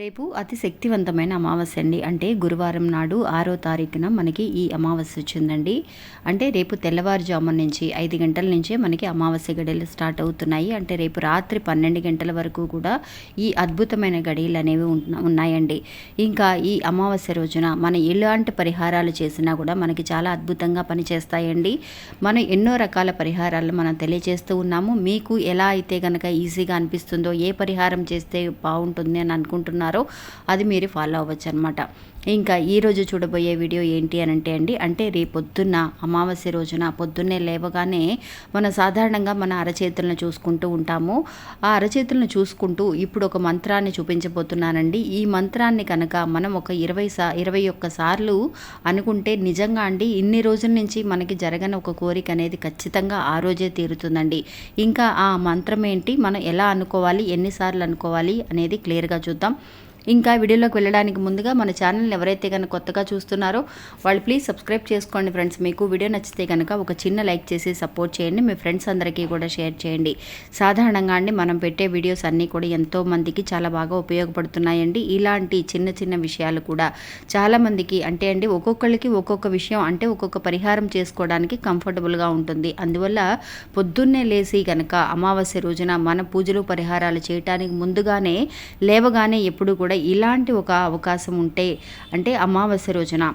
రేపు అతి శక్తివంతమైన అమావాస్య అండి. అంటే గురువారం నాడు ఆరో తారీఖున మనకి ఈ అమావాస్య వచ్చిందండి. అంటే రేపు తెల్లవారుజామున నుంచి ఐదు గంటల నుంచే మనకి అమావాస్య గడియలు స్టార్ట్ అవుతున్నాయి. అంటే రేపు రాత్రి పన్నెండు గంటల వరకు కూడా ఈ అద్భుతమైన గడియలు అనేవి ఉన్నాయండి. ఇంకా ఈ అమావాస్య రోజున మనం ఎలాంటి పరిహారాలు చేసినా కూడా మనకి చాలా అద్భుతంగా పనిచేస్తాయండి. మనం ఎన్నో రకాల పరిహారాలు మనం తెలియజేస్తూ ఉన్నాము. మీకు ఎలా అయితే కనుక ఈజీగా అనిపిస్తుందో ఏ పరిహారం చేస్తే బాగుంటుంది అని అనుకుంటున్నారు అది మీరు ఫాలో అవ్వచ్చు అనమాట ఇంకా ఈరోజు చూడబోయే వీడియో ఏంటి అని అంటే అండి అంటే రేపొద్దున్న పొద్దున్న అమావాస్య రోజున పొద్దున్నే లేవగానే మనం సాధారణంగా మన అరచేతులను చూసుకుంటూ ఉంటాము. ఆ అరచేతులను చూసుకుంటూ ఇప్పుడు ఒక మంత్రాన్ని చూపించబోతున్నానండి. ఈ మంత్రాన్ని కనుక మనం ఒక ఇరవై సా ఇరవై ఒక్క సార్లు అనుకుంటే నిజంగా అండి ఇన్ని రోజుల నుంచి మనకి జరగని ఒక కోరిక అనేది ఖచ్చితంగా ఆ రోజే తీరుతుందండి. ఇంకా ఆ మంత్రం ఏంటి మనం ఎలా అనుకోవాలి ఎన్నిసార్లు అనుకోవాలి అనేది క్లియర్గా చూద్దాం. ఇంకా వీడియోలోకి వెళ్ళడానికి ముందుగా మన ఛానల్ని ఎవరైతే కనుక కొత్తగా చూస్తున్నారో వాళ్ళు ప్లీజ్ సబ్స్క్రైబ్ చేసుకోండి ఫ్రెండ్స్. మీకు వీడియో నచ్చితే కనుక ఒక చిన్న లైక్ చేసి సపోర్ట్ చేయండి. మీ ఫ్రెండ్స్ అందరికీ కూడా షేర్ చేయండి. సాధారణంగా అండి మనం పెట్టే వీడియోస్ అన్నీ కూడా ఎంతో మందికి చాలా బాగా ఉపయోగపడుతున్నాయండి. ఇలాంటి చిన్న చిన్న విషయాలు కూడా చాలామందికి అంటే అండి ఒక్కొక్కరికి ఒక్కొక్క విషయం అంటే ఒక్కొక్క పరిహారం చేసుకోవడానికి కంఫర్టబుల్గా ఉంటుంది. అందువల్ల పొద్దున్నే లేచి కనుక అమావాస్య రోజున మన పూజలు పరిహారాలు చేయటానికి ముందుగానే లేవగానే ఎప్పుడు కూడా ఇలాంటి ఒక అవకాశం ఉంటే అంటే అమావాస్య రోజున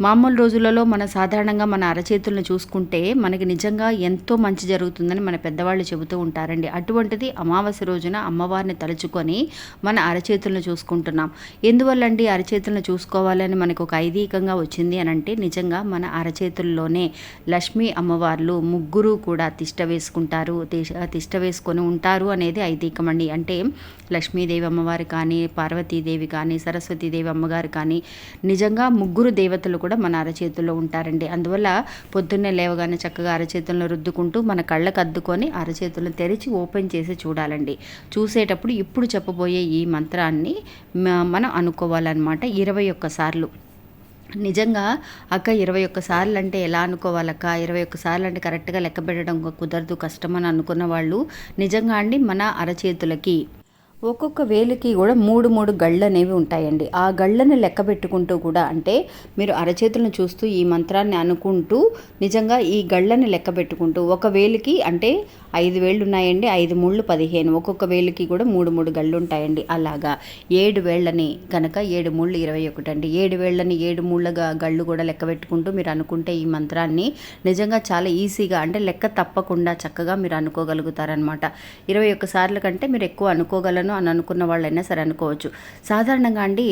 మామూలు రోజులలో మన సాధారణంగా మన అరచేతులను చూసుకుంటే మనకి నిజంగా ఎంతో మంచి జరుగుతుందని మన పెద్దవాళ్ళు చెబుతూ ఉంటారండి. అటువంటిది అమావాస్య రోజున అమ్మవారిని తలుచుకొని మన అరచేతులను చూసుకుంటున్నాం. ఎందువల్లండి అరచేతులను చూసుకోవాలని మనకు ఒక ఐదీకంగా వచ్చింది అని అంటే నిజంగా మన అరచేతుల్లోనే లక్ష్మీ అమ్మవార్లు ముగ్గురు కూడా తిష్ట వేసుకుంటారు. తిష్- తిష్ట వేసుకొని ఉంటారు అనేది ఐదీకం అండి అంటే లక్ష్మీదేవి అమ్మవారు కానీ పార్వతీదేవి కానీ సరస్వతీదేవి అమ్మగారు కానీ నిజంగా ముగ్గురు దేవతలు కూడా కూడా మన అరచేతుల్లో ఉంటారండి. అందువల్ల పొద్దున్నే లేవగానే చక్కగా అరచేతులను రుద్దుకుంటూ మన కళ్ళకు అద్దుకొని అరచేతులను తెరిచి ఓపెన్ చేసి చూడాలండి. చూసేటప్పుడు ఇప్పుడు చెప్పబోయే ఈ మంత్రాన్ని మనం అనుకోవాలన్నమాట. ఇరవై ఒక్కసార్లు నిజంగా అక్క ఇరవై ఒక్కసార్లు అంటే ఎలా అనుకోవాలక్క? ఇరవై ఒక్కసార్లు అంటే కరెక్ట్గా లెక్క పెట్టడం కుదరదు కష్టం అని అనుకున్న వాళ్ళు నిజంగా అండి మన అరచేతులకి ఒక్కొక్క వేలికి కూడా మూడు మూడు గళ్ళు అనేవి ఉంటాయండి. ఆ గళ్ళని లెక్క పెట్టుకుంటూ కూడా అంటే మీరు అరచేతులను చూస్తూ ఈ మంత్రాన్ని అనుకుంటూ నిజంగా ఈ గళ్ళని లెక్క పెట్టుకుంటూ ఒక వేలికి అంటే ఐదు వేళ్ళు ఉన్నాయండి ఐదు ముళ్ళు పదిహేను. ఒక్కొక్క వేలికి కూడా మూడు మూడు గళ్ళు ఉంటాయండి అలాగా. ఏడు వేళ్ళని కనుక ఏడు ముళ్ళు ఇరవై ఒకటి అండి ఏడు వేళ్ళని ఏడు ముళ్ళగా గళ్ళు కూడా లెక్క పెట్టుకుంటూ మీరు అనుకుంటే ఈ మంత్రాన్ని నిజంగా చాలా ఈజీగా అంటే లెక్క తప్పకుండా చక్కగా మీరు అనుకోగలుగుతారనమాట ఇరవై ఒక్క సార్లు కంటే మీరు ఎక్కువ అనుకోగలను. అని అనుకున్న వాళ్ళైనా సరే అనుకోవచ్చు. సాధారణంగా అండి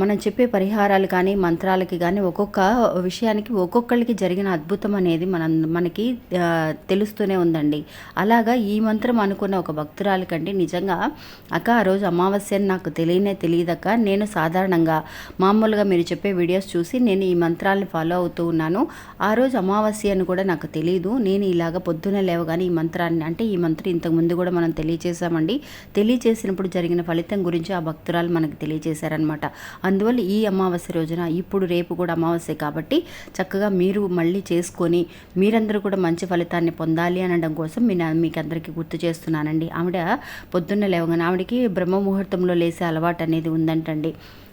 మనం చెప్పే పరిహారాలు కానీ మంత్రాలకి కానీ ఒక్కొక్క విషయానికి ఒక్కొక్కరికి జరిగిన అద్భుతం అనేది మన మనకి తెలుస్తూనే ఉందండి. అలాగా ఈ మంత్రం అనుకున్న ఒక భక్తురాలికండి నిజంగా అక్క ఆ రోజు అమావాస్య అని నాకు తెలియనే తెలియదక్క నేను సాధారణంగా మామూలుగా మీరు చెప్పే వీడియోస్ చూసి నేను ఈ మంత్రాలను ఫాలో అవుతూ ఉన్నాను. ఆ రోజు అమావాస్య అని కూడా నాకు తెలియదు నేను ఇలాగ పొద్దున లేవగానే ఈ మంత్రాన్ని అంటే ఈ మంత్రం ఇంతకు ముందు కూడా మనం తెలియచేసామండి చేసినప్పుడు జరిగిన ఫలితం గురించి ఆ భక్తురాలు మనకు తెలియజేశారనమాట అందువల్ల ఈ అమావాస్య రోజున ఇప్పుడు రేపు కూడా అమావాస్య కాబట్టి చక్కగా మీరు మళ్ళీ చేసుకొని మీరందరూ కూడా మంచి ఫలితాన్ని పొందాలి అనడం కోసం నేను మీకు అందరికీ గుర్తు చేస్తున్నానండి. ఆవిడ పొద్దున్న లేవగానే ఆవిడకి బ్రహ్మ ముహూర్తంలో లేసే అలవాటు అనేది ఉందంటండి.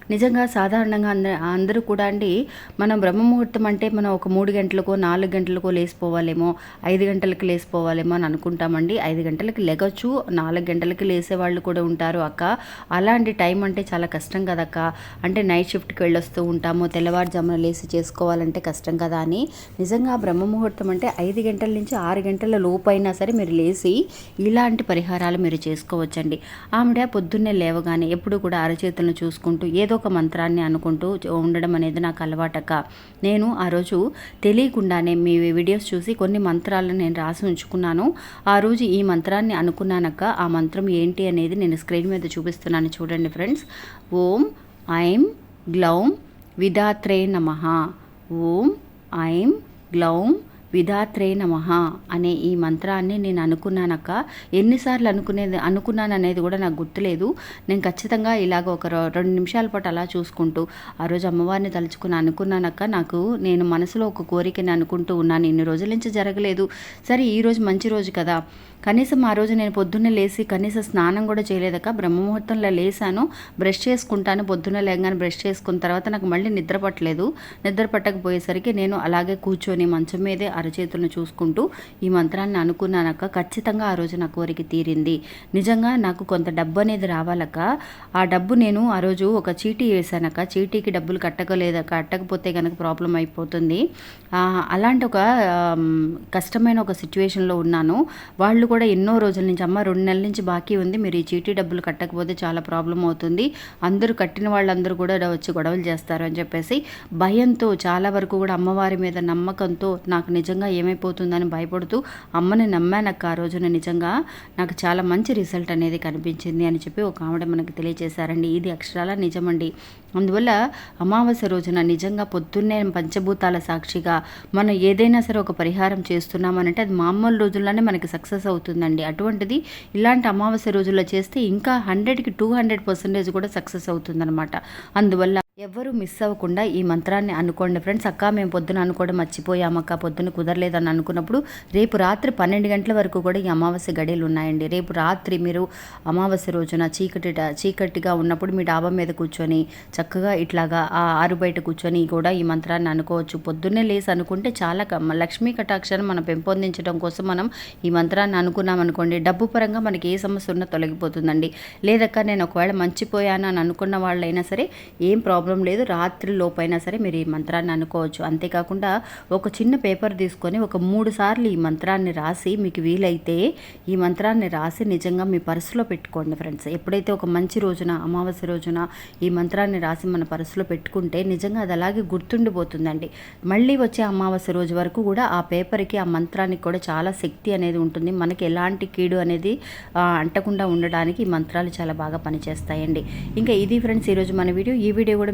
నిజంగా సాధారణంగా అంద అందరూ కూడా అండి మనం బ్రహ్మముహూర్తం అంటే మనం ఒక మూడు గంటలకో నాలుగు గంటలకో లేసిపోవాలేమో ఐదు గంటలకు లేసిపోవాలేమో అని అనుకుంటామండి. ఐదు గంటలకు లెగొచ్చు నాలుగు గంటలకి లేసే వాళ్ళు కూడా ఉంటారు అక్క. అలాంటి టైం అంటే చాలా కష్టం కదక్క. అంటే నైట్ షిఫ్ట్కి వెళ్ళొస్తూ ఉంటాము తెల్లవారుజామున లేసి చేసుకోవాలంటే కష్టం కదా అని. నిజంగా బ్రహ్మముహూర్తం అంటే ఐదు గంటల నుంచి ఆరు గంటల లోపు అయినా సరే మీరు లేచి ఇలాంటి పరిహారాలు మీరు చేసుకోవచ్చండి. ఆవిడ పొద్దున్నే లేవగానే ఎప్పుడు కూడా అరచేతులను చూసుకుంటూ ఏదో ఒక మంత్రాన్ని అనుకుంటూ ఉండడం అనేది నాకు అలవాటక నేను ఆ రోజు తెలియకుండానే మీ వీడియోస్ చూసి కొన్ని మంత్రాలను నేను రాసి ఉంచుకున్నాను. ఆ రోజు ఈ మంత్రాన్ని అనుకున్నానక్క. ఆ మంత్రం ఏంటి అనేది నేను స్క్రీన్ మీద చూపిస్తున్నాను చూడండి ఫ్రెండ్స్. ఓం ఐం గ్లౌం విధాత్రే నమ. ఓం ఐం గ్లౌం విధాత్రే నమ అనే ఈ మంత్రాన్ని నేను అనుకున్నానక్క. ఎన్నిసార్లు అనుకునేది అనుకున్నాను అనేది కూడా నాకు గుర్తులేదు. నేను ఖచ్చితంగా ఇలాగ ఒక రెండు నిమిషాల పాటు అలా చూసుకుంటూ ఆ రోజు అమ్మవారిని తలుచుకుని అనుకున్నానక్క. నాకు నేను మనసులో ఒక కోరికని అనుకుంటూ ఉన్నాను. ఇన్ని రోజుల నుంచి జరగలేదు. సరే ఈ రోజు మంచి రోజు కదా. కనీసం ఆ రోజు నేను పొద్దున్నే లేచి కనీసం స్నానం కూడా చేయలేదక్క. బ్రహ్మముహూర్తంలో లేసాను. బ్రష్ చేసుకుంటాను. పొద్దున్న లేగానే బ్రష్ చేసుకున్న తర్వాత నాకు మళ్ళీ నిద్ర పట్టలేదు. నిద్ర పట్టకపోయేసరికి నేను అలాగే కూర్చొని మంచం మీదే అరచేతులను చూసుకుంటూ ఈ మంత్రాన్ని అనుకున్నానక్క. ఖచ్చితంగా ఆ రోజు నా కోరిక తీరింది. నిజంగా నాకు కొంత డబ్బు అనేది రావాలక్క. ఆ డబ్బు నేను ఆ రోజు ఒక చీటీ వేశానక్క. చీటీకి డబ్బులు కట్టకలేదు కట్టకపోతే కనుక ప్రాబ్లం అయిపోతుంది. అలాంటి ఒక కష్టమైన ఒక సిచ్యువేషన్లో ఉన్నాను. వాళ్ళు కూడా ఎన్నో రోజుల నుంచి అమ్మ రెండు నెలల నుంచి బాకీ ఉంది. మీరు ఈ చీటీ డబ్బులు కట్టకపోతే చాలా ప్రాబ్లం అవుతుంది. అందరూ కట్టిన వాళ్ళందరూ కూడా వచ్చి గొడవలు చేస్తారు అని చెప్పేసి భయంతో చాలా వరకు కూడా అమ్మవారి మీద నమ్మకంతో నాకు నిజంగా ఏమైపోతుందని భయపడుతూ అమ్మని నమ్మానక్క ఆ రోజున నిజంగా నాకు చాలా మంచి రిజల్ట్ అనేది కనిపించింది అని చెప్పి ఒక ఆవిడ మనకు తెలియజేశారండి ఇది అక్షరాల నిజమండి. అందువల్ల అమావాస్య రోజున నిజంగా పొద్దున్నే పంచభూతాల సాక్షిగా మనం ఏదైనా సరే ఒక పరిహారం చేస్తున్నామనంటే అది మామూలు రోజుల్లోనే మనకి సక్సెస్ అవుతుందండి. అటువంటిది ఇలాంటి అమావాస్య రోజుల్లో చేస్తే ఇంకా హండ్రెడ్కి టూ హండ్రెడ్ పర్సెంటేజ్ కూడా సక్సెస్ అవుతుందన్నమాట. అందువల్ల ఎవ్వరూ మిస్ అవ్వకుండా ఈ మంత్రాన్ని అనుకోండి ఫ్రెండ్స్ అక్క మేము పొద్దున అనుకోవడం మర్చిపోయామక్క పొద్దున కుదరలేదని అనుకున్నప్పుడు రేపు రాత్రి పన్నెండు గంటల వరకు కూడా ఈ అమావాస్య గడియలు ఉన్నాయండి. రేపు రాత్రి మీరు అమావాస్య రోజున చీకటి చీకటిగా ఉన్నప్పుడు మీ డాబా మీద కూర్చొని చక్కగా ఇట్లాగా ఆ ఆరు బయట కూర్చొని కూడా ఈ మంత్రాన్ని అనుకోవచ్చు. పొద్దున్నే లేసి అనుకుంటే చాలా క- లక్ష్మీ కటాక్షాన్ని మనం పెంపొందించడం కోసం మనం ఈ మంత్రాన్ని అనుకున్నాం అనుకోండి డబ్బు పరంగా మనకి ఏ సమస్య ఉన్నా తొలగిపోతుందండి. లేదక్క నేను ఒకవేళ మంచిపోయాను అని అనుకున్న వాళ్ళైనా సరే ఏం ప్రాబ్లం లేదు. రాత్రి లోపైనా సరే మీరు ఈ మంత్రాన్ని అనుకోవచ్చు. అంతేకాకుండా ఒక చిన్న పేపర్ తీసుకొని ఒక మూడు సార్లు ఈ మంత్రాన్ని రాసి మీకు వీలైతే ఈ మంత్రాన్ని రాసి నిజంగా మీ పర్సులో పెట్టుకోండి ఫ్రెండ్స్. ఎప్పుడైతే ఒక మంచి రోజున అమావాస్య రోజున ఈ మంత్రాన్ని రాసి మన పర్సులో పెట్టుకుంటే నిజంగా అది అలాగే గుర్తుండిపోతుందండి. మళ్ళీ వచ్చే అమావాస్య రోజు వరకు కూడా ఆ పేపర్కి ఆ మంత్రానికి కూడా చాలా శక్తి అనేది ఉంటుంది. మనకి ఎలాంటి కీడు అనేది అంటకుండా ఉండడానికి ఈ మంత్రాలు చాలా బాగా పనిచేస్తాయండి. ఇంకా ఇది ఫ్రెండ్స్ ఈరోజు మన వీడియో. ఈ వీడియో కూడా